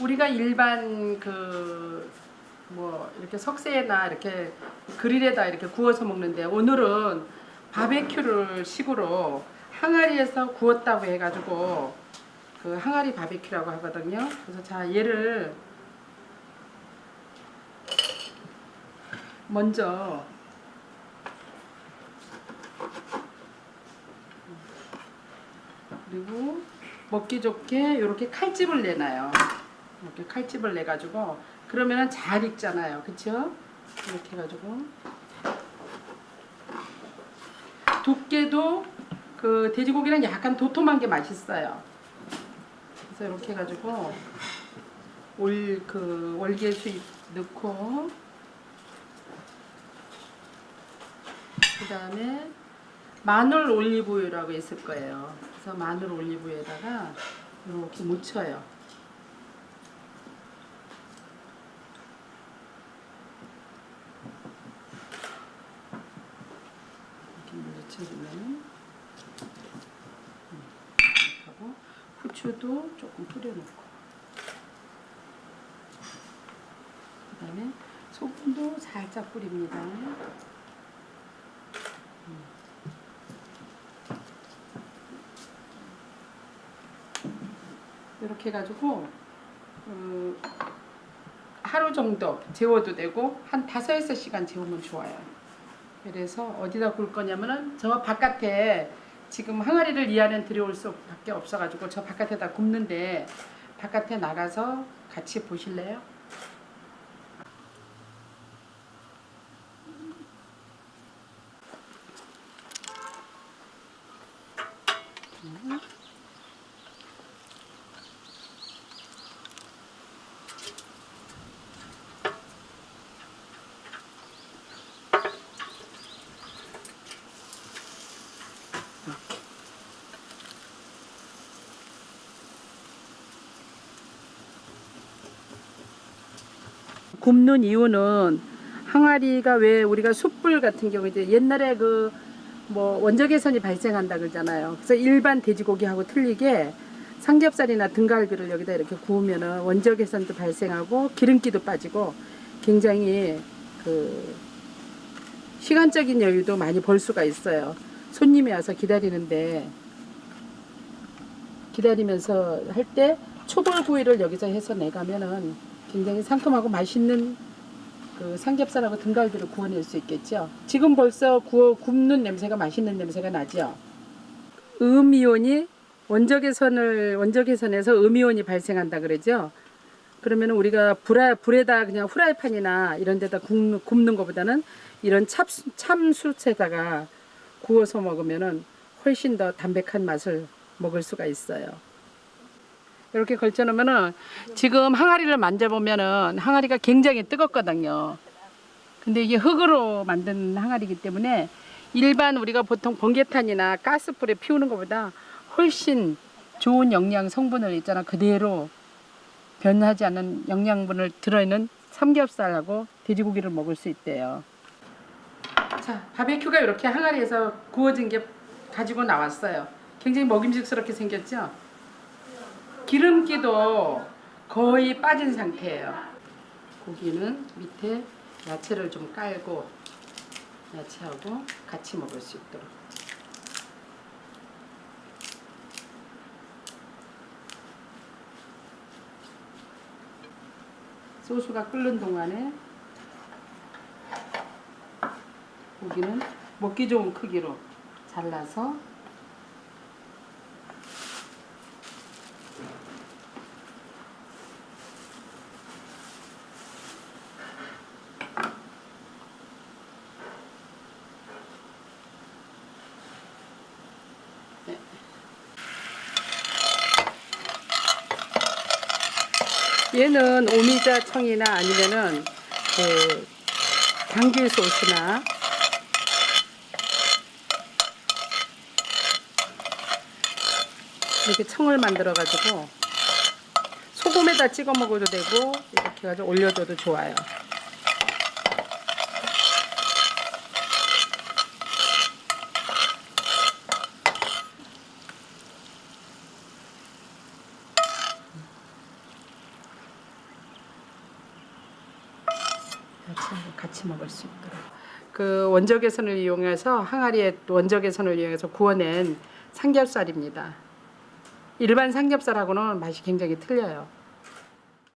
우리가 일반 그 뭐 이렇게 석쇠나 이렇게 그릴에다 이렇게 구워서 먹는데 오늘은 바베큐를 식으로 항아리에서 구웠다고 해가지고 그 항아리 바베큐라고 하거든요. 그래서 자 얘를 먼저 그리고 먹기 좋게 이렇게 칼집을 내놔요. 이렇게 칼집을 내 가지고 그러면은 잘 익잖아요. 그렇죠? 이렇게 해 가지고 두께도 그 돼지고기는 약간 도톰한 게 맛있어요. 그래서 이렇게 해 가지고 올 그 월계 수잎 넣고 그 다음에 마늘 올리브유라고 있을 거예요. 그래서 마늘 올리브유에다가 이렇게 묻혀요. 이렇게 하고 후추도 조금 뿌려놓고 그 다음에 소금도 살짝 뿌립니다. 이렇게 해가지고 음, 하루 정도 재워도 되고 한 다섯 여섯 시간 재우면 좋아요. 그래서 어디다 굴 거냐면은 저 바깥에 지금 항아리를 이 안에 들여올 수밖에 없어가지고 저 바깥에다 굽는데 바깥에 나가서 같이 보실래요? 굽는 이유는 항아리가 왜 우리가 숯불 같은 경우 이제 옛날에 그 뭐 원적외선이 발생한다 그러잖아요. 그래서 일반 돼지고기하고 틀리게 삼겹살이나 등갈비를 여기다 이렇게 구우면은 원적외선도 발생하고 기름기도 빠지고 굉장히 그 시간적인 여유도 많이 벌 수가 있어요. 손님이 와서 기다리는데 기다리면서 할 때 초벌구이를 여기서 해서 내가면은 굉장히 상큼하고 맛있는 그 삼겹살하고 등갈비를 구워낼 수 있겠죠. 지금 벌써 구워 굽는 냄새가 맛있는 냄새가 나죠. 음이온이 원적외선을 원적외선에서 음이온이 발생한다 그러죠. 그러면 우리가 불에, 불에다 그냥 후라이팬이나 이런 데다 굽는, 굽는 것보다는 이런 참, 참숯에다가 구워서 먹으면은 훨씬 더 담백한 맛을 먹을 수가 있어요. 이렇게 걸쳐 놓으면은 지금 항아리를 만져보면은 항아리가 굉장히 뜨겁거든요. 근데 이게 흙으로 만든 항아리이기 때문에 일반 우리가 보통 번개탄이나 가스불에 피우는 것보다 훨씬 좋은 영양 성분을 있잖아 그대로 변하지 않는 영양분을 들어있는 삼겹살하고 돼지고기를 먹을 수 있대요. 자, 바베큐가 이렇게 항아리에서 구워진 게 가지고 나왔어요. 굉장히 먹임직스럽게 생겼죠? 기름기도 거의 빠진 상태예요. 고기는 밑에 야채를 좀 깔고 야채하고 같이 먹을 수 있도록. 소스가 끓는 동안에 고기는 먹기 좋은 크기로 잘라서 얘는 오미자 청이나 아니면은 그 당귀 소스나 이렇게 청을 만들어 가지고 소금에다 찍어 먹어도 되고 이렇게 해가지고 올려줘도 좋아요. 같이 먹을 수 있도록. 그 원적외선을 이용해서 항아리에 원적외선을 이용해서 구워낸 삼겹살입니다. 일반 삼겹살하고는 맛이 굉장히 틀려요.